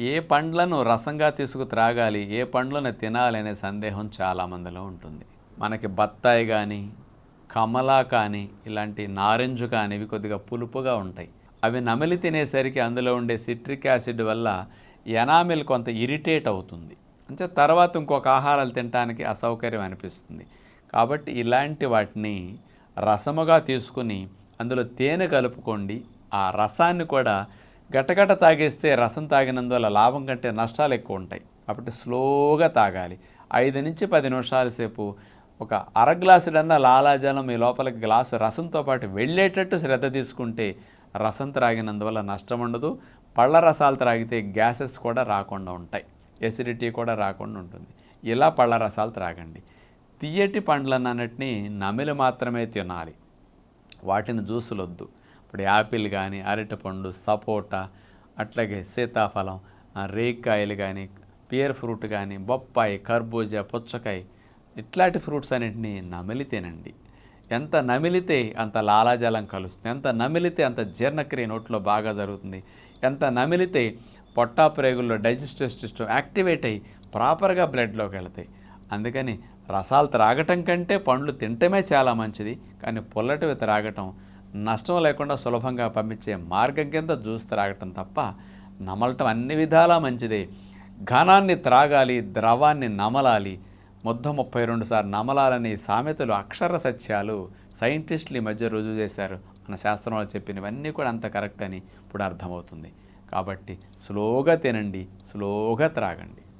ఏ పండ్లను రసంగా తీసుకు త్రాగాలి ఏ పండ్లను తినాలి అనే సందేహం చాలామందిలో ఉంటుంది. మనకి బత్తాయి కానీ కమలా కానీ ఇలాంటి నారింజ కానీ ఇవి కొద్దిగా పులుపుగా ఉంటాయి. అవి నమిలి తినేసరికి అందులో ఉండే సిట్రిక్ యాసిడ్ వల్ల ఎనామిల్ కొంత ఇరిటేట్ అవుతుంది. అంటే తర్వాత ఇంకొక ఆహారాలు తినడానికి అసౌకర్యం అనిపిస్తుంది. కాబట్టి ఇలాంటి వాటిని రసముగా తీసుకుని అందులో తేనె కలుపుకోండి. ఆ రసాన్ని కూడా గటగట తాగేస్తే రసం తాగినందువల్ల లాభం కంటే నష్టాలు ఎక్కువ ఉంటాయి. కాబట్టి స్లోగా తాగాలి. ఐదు నుంచి పది నిమిషాల సేపు ఒక అర గ్లాసుడన్నా లాలాజలం మీ లోపలికి గ్లాసు రసంతో పాటు వెళ్ళేటట్టు శ్రద్ధ తీసుకుంటే రసం త్రాగినందువల్ల నష్టం ఉండదు. పళ్ళ రసాలు త్రాగితే గ్యాసెస్ కూడా రాకుండా ఉంటాయి. ఎసిడిటీ కూడా రాకుండా ఉంటుంది. ఇలా పళ్ళ రసాలు త్రాగండి. తీయటి పండ్లన్నిటినీ నమిలి మాత్రమే తినాలి. వాటిని జ్యూసులొద్దు. వద్దు ఇప్పుడు యాపిల్ కానీ అరటిపండు సపోటా అట్లాగే సీతాఫలం ఆ, కానీ పియర్ ఫ్రూట్ కానీ బొప్పాయి కర్బూజా పుచ్చకాయ ఇట్లాంటి ఫ్రూట్స్ అన్నింటినీ నమిలితేనండి. ఎంత నమిలితే అంత లాలాజలం కలుస్తుంది. ఎంత నమిలితే అంత జీర్ణక్రియ నోట్లో బాగా జరుగుతుంది. ఎంత నమిలితే పొట్టా ప్రేగుల్లో డైజెస్టివ్ సిస్టమ్ యాక్టివేట్ అయ్యి ప్రాపర్గా బ్లడ్లోకి వెళతాయి. అందుకని రసాలు త్రాగటం కంటే పండ్లు తినటమే చాలా మంచిది. కానీ పుల్లటివి త్రాగటం నష్టం లేకుండా సులభంగా పంపించే మార్గం కింద జ్యూస్ త్రాగటం తప్ప నమలటం అన్ని విధాలా మంచిదే. ఘనాన్ని త్రాగాలి ద్రవాన్ని నమలాలి. ముద్ద ముప్పై రెండు సార్లు నమలాలని సామెతలు అక్షర సత్యాలు సైంటిస్టులు ఈ మధ్య రుజువు చేశారు. మన శాస్త్రంలో చెప్పినవన్నీ కూడా అంత కరెక్ట్ అని ఇప్పుడు అర్థమవుతుంది. కాబట్టి స్లోగా తినండి స్లోగా త్రాగండి.